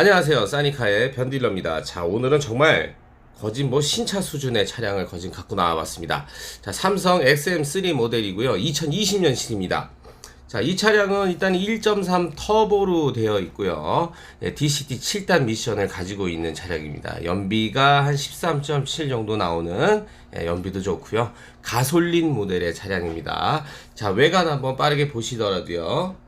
안녕하세요. 사니카의 변딜러입니다. 자, 오늘은 정말 거진 뭐 신차 수준의 차량을 거진 갖고 나와봤습니다. 자, 삼성 XM3 모델이고요. 2020년식입니다. 자, 이 차량은 일단 1.3 터보로 되어 있고요. 예, DCT 7단 미션을 가지고 있는 차량입니다. 연비가 한 13.7 정도 나오는 예, 연비도 좋고요. 가솔린 모델의 차량입니다. 자, 외관 한번 빠르게 보시더라도요.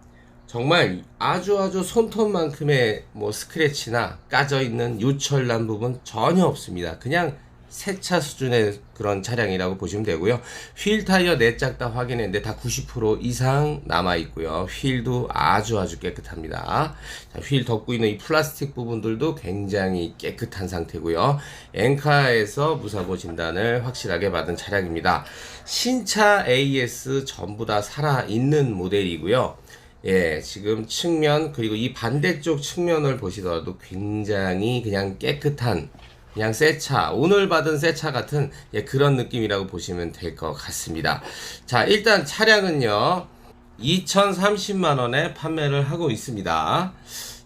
정말 아주 아주 손톱만큼의 뭐 스크래치나 까져 있는 요철난 부분 전혀 없습니다. 그냥 새차 수준의 그런 차량이라고 보시면 되고요. 휠 타이어 내짝 다 확인했는데 다 90% 이상 남아 있고요. 휠도 아주 아주 깨끗합니다. 자, 휠 덮고 있는 이 플라스틱 부분들도 굉장히 깨끗한 상태고요. 엔카에서 무사고 진단을 확실하게 받은 차량입니다. 신차 AS 전부 다 살아 있는 모델이고요. 예, 지금 측면 그리고 이 반대쪽 측면을 보시더라도 굉장히 그냥 깨끗한 그냥 새 차, 오늘 받은 새 차 같은 예, 그런 느낌이라고 보시면 될 것 같습니다. 자, 일단 차량은요. 2,030만 원에 판매를 하고 있습니다.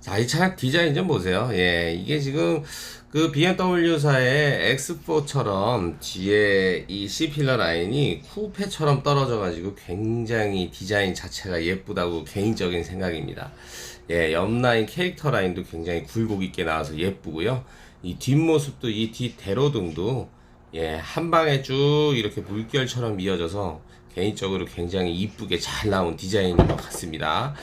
자, 이 차량 디자인 좀 보세요. 예, 이게 지금 그 BMW사의 X4처럼 뒤에 이 C필러 라인이 쿠페처럼 떨어져가지고 굉장히 디자인 자체가 예쁘다고 개인적인 생각입니다. 예, 옆라인 캐릭터 라인도 굉장히 굴곡 있게 나와서 예쁘고요. 이 뒷모습도 이 뒷 대로등도 예, 한 방에 쭉 이렇게 물결처럼 이어져서 개인적으로 굉장히 이쁘게 잘 나온 디자인인 것 같습니다.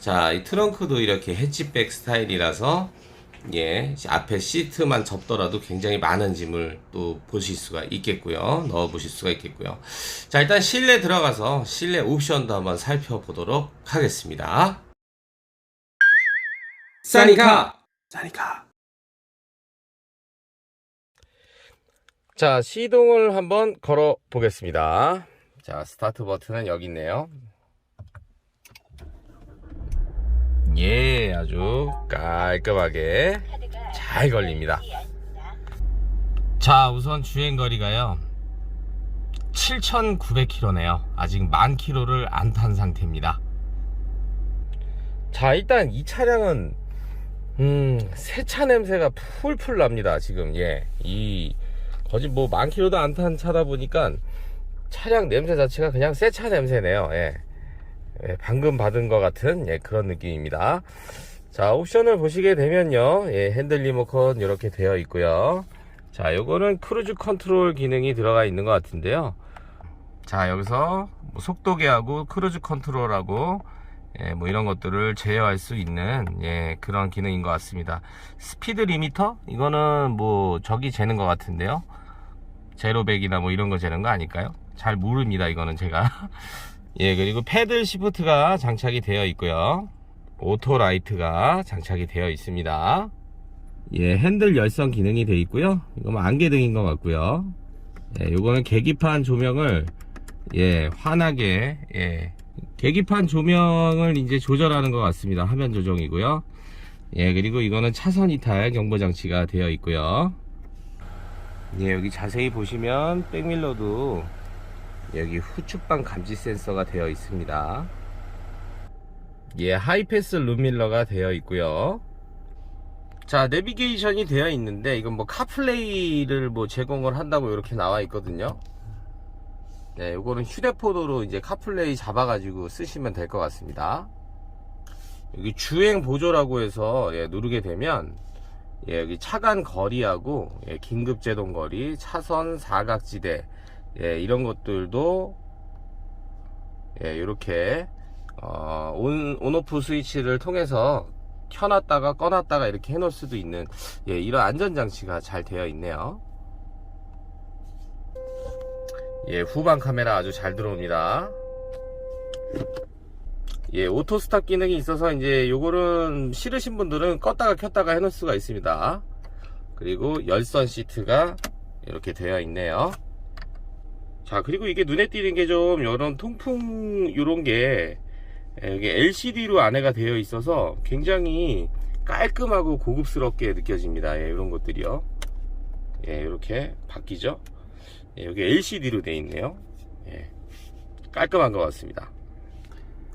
자, 이 트렁크도 이렇게 해치백 스타일이라서 예, 앞에 시트만 접더라도 굉장히 많은 짐을 또 보실 수가 있겠고요. 넣어 보실 수가 있겠고요. 자, 일단 실내 들어가서 실내 옵션도 한번 살펴보도록 하겠습니다. 사니카! 사니카 자, 시동을 한번 걸어 보겠습니다. 자, 스타트 버튼은 여기 있네요. 예, 아주 깔끔하게 잘 걸립니다. 자, 우선 주행거리가요. 7,900km네요. 아직 만 킬로를 안 탄 상태입니다. 자, 일단 이 차량은 음, 세차 냄새가 풀풀 납니다. 지금 예, 이 거짓 뭐만 킬로도 안 탄 차다 보니까 차량 냄새 자체가 그냥 새차 냄새네요. 예. 예, 방금 받은 것 같은 예, 그런 느낌입니다. 자, 옵션을 보시게 되면요. 예, 핸들 리모컨 이렇게 되어 있고요. 자, 요거는 크루즈 컨트롤 기능이 들어가 있는 것 같은데요. 자, 여기서 뭐 속도계하고 크루즈 컨트롤하고 예, 뭐 이런 것들을 제어할 수 있는 예, 그런 기능인 것 같습니다. 스피드 리미터? 이거는 뭐 저기 재는 것 같은데요. 제로백이나 뭐 이런 거 재는 거 아닐까요? 잘 모릅니다. 이거는 제가. 예, 그리고 패들 시프트가 장착이 되어 있고요. 오토 라이트가 장착이 되어 있습니다. 예, 핸들 열선 기능이 되어 있고요. 뭐 안개등인 것 같고요. 예, 요거는 계기판 조명을 예, 환하게 예, 계기판 조명을 이제 조절하는 것 같습니다. 화면 조정이고요. 예, 그리고 이거는 차선 이탈 경보 장치가 되어 있고요. 예, 여기 자세히 보시면 백밀러도 여기 후측방 감지 센서가 되어 있습니다. 예, 하이패스 룸밀러가 되어 있고요. 자, 내비게이션이 되어 있는데 이건 뭐 카플레이를 뭐 제공을 한다고 이렇게 나와 있거든요. 네, 요거는 휴대폰으로 이제 카플레이 잡아 가지고 쓰시면 될 것 같습니다. 여기 주행 보조라고 해서 예, 누르게 되면 예, 여기 차간 거리하고 예, 긴급 제동 거리, 차선 사각지대 예, 이런 것들도 예, 이렇게 어, 온, 온오프 스위치를 통해서 켜놨다가 꺼놨다가 이렇게 해놓을 수도 있는 예, 이런 안전장치가 잘 되어 있네요. 예, 후방 카메라 아주 잘 들어옵니다. 예, 오토 스탑 기능이 있어서 이제 요거는 싫으신 분들은 껐다가 켰다가 해놓을 수가 있습니다. 그리고 열선 시트가 이렇게 되어 있네요. 자, 그리고 이게 눈에 띄는 게 좀 이런 통풍 이런 게 예, 이게 LCD로 안에가 되어 있어서 굉장히 깔끔하고 고급스럽게 느껴집니다. 예, 이런 것들이요. 예, 이렇게 바뀌죠. 예, 여기 LCD로 되어 있네요. 예, 깔끔한 것 같습니다.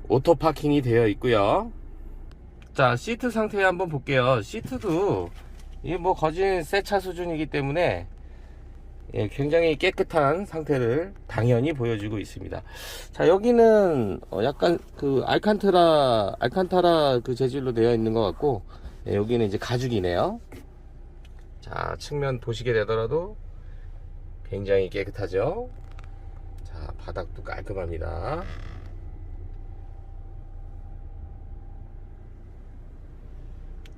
오토 파킹이 되어 있고요. 자, 시트 상태 한번 볼게요. 시트도 이게 뭐 거진 새 차 수준이기 때문에 예, 굉장히 깨끗한 상태를 당연히 보여주고 있습니다. 자, 여기는 어, 약간 그 알칸타라 알칸타라 그 재질로 되어 있는 것 같고 예, 여기는 이제 가죽이네요. 자, 측면 보시게 되더라도 굉장히 깨끗하죠. 자, 바닥도 깔끔합니다.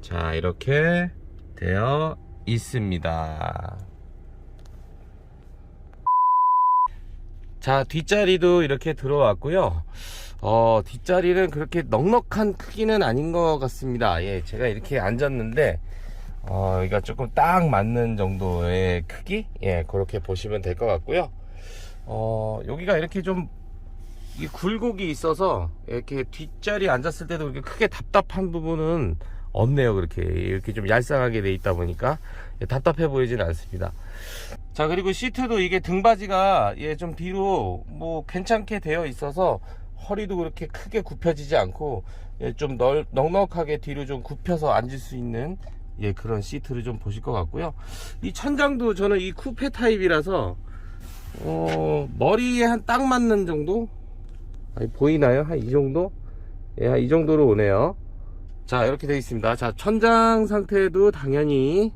자, 이렇게 되어 있습니다. 자, 뒷자리도 이렇게 들어왔고요. 어, 뒷자리는 그렇게 넉넉한 크기는 아닌 것 같습니다. 예, 제가 이렇게 앉았는데, 어, 여기가 조금 딱 맞는 정도의 크기? 예, 그렇게 보시면 될 것 같고요. 어, 여기가 이렇게 좀, 이 굴곡이 있어서, 이렇게 뒷자리 앉았을 때도 그렇게 크게 답답한 부분은 없네요. 그렇게. 이렇게 좀 얄쌍하게 돼 있다 보니까, 예, 답답해 보이지는 않습니다. 자, 그리고 시트도 이게 등받이가, 예, 좀 뒤로, 뭐, 괜찮게 되어 있어서, 허리도 그렇게 크게 굽혀지지 않고, 예, 좀 널, 넉넉하게 뒤로 좀 굽혀서 앉을 수 있는, 예, 그런 시트를 좀 보실 것 같고요. 이 천장도 저는 이 쿠페 타입이라서, 어, 머리에 한 딱 맞는 정도? 아니, 보이나요? 한 이 정도? 예, 한 이 정도로 오네요. 자, 이렇게 되어 있습니다. 자, 천장 상태도 당연히,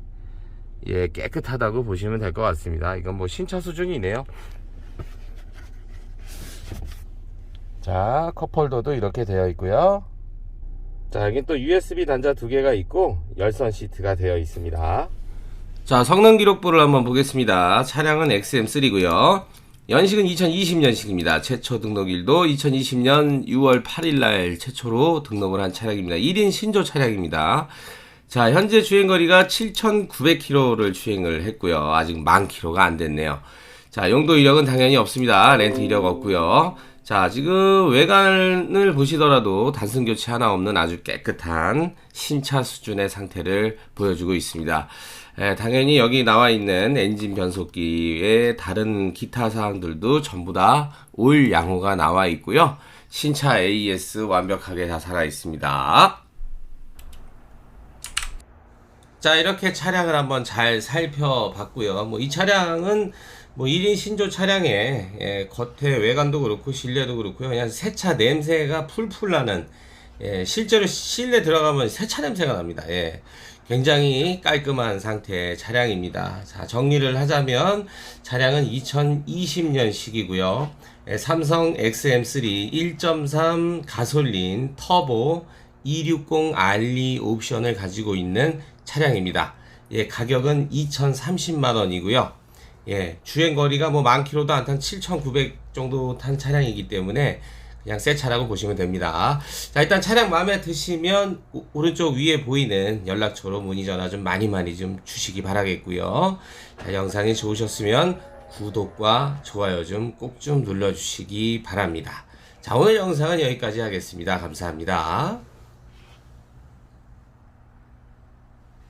예, 깨끗하다고 보시면 될 것 같습니다. 이건 뭐 신차 수준이네요. 자, 컵홀더도 이렇게 되어 있고요. 자, 여기 또 USB 단자 두 개가 있고 열선 시트가 되어 있습니다. 자, 성능 기록부를 한번 보겠습니다. 차량은 XM3고요. 연식은 2020년식입니다. 최초 등록일도 2020년 6월 8일 날 최초로 등록을 한 차량입니다. 1인 신조 차량입니다. 자, 현재 주행거리가 7,900km를 주행을 했고요. 아직 만 킬로가 안 됐네요. 자, 용도 이력은 당연히 없습니다. 렌트 이력 없고요. 자, 지금 외관을 보시더라도 단순 교체 하나 없는 아주 깨끗한 신차 수준의 상태를 보여주고 있습니다. 에, 당연히 여기 나와 있는 엔진 변속기의 다른 기타 사항들도 전부 다 올 양호가 나와 있고요. 신차 AS 완벽하게 다 살아 있습니다. 자 이렇게 차량을 한번 잘 살펴봤고요 뭐 이 차량은 뭐 1인 신조 차량에 예, 겉에 외관도 그렇고 실내도 그렇고요 그냥 세차 냄새가 풀풀 나는 예, 실제로 실내 들어가면 세차 냄새가 납니다 예, 굉장히 깔끔한 상태의 차량입니다 자 정리를 하자면 차량은 2020년식이고요 예, 삼성 XM3 1.3 가솔린 터보 260R2 옵션을 가지고 있는 차량입니다. 예, 가격은 2,030만 원이고요. 예, 주행 거리가 뭐 만 킬로도 안 탄 7,900 정도 탄 차량이기 때문에 그냥 새 차라고 보시면 됩니다. 자, 일단 차량 마음에 드시면 오- 오른쪽 위에 보이는 연락처로 문의 전화 좀 많이 많이 좀 주시기 바라겠고요. 자, 영상이 좋으셨으면 구독과 좋아요 좀 꼭 좀 눌러주시기 바랍니다. 자, 오늘 영상은 여기까지 하겠습니다. 감사합니다.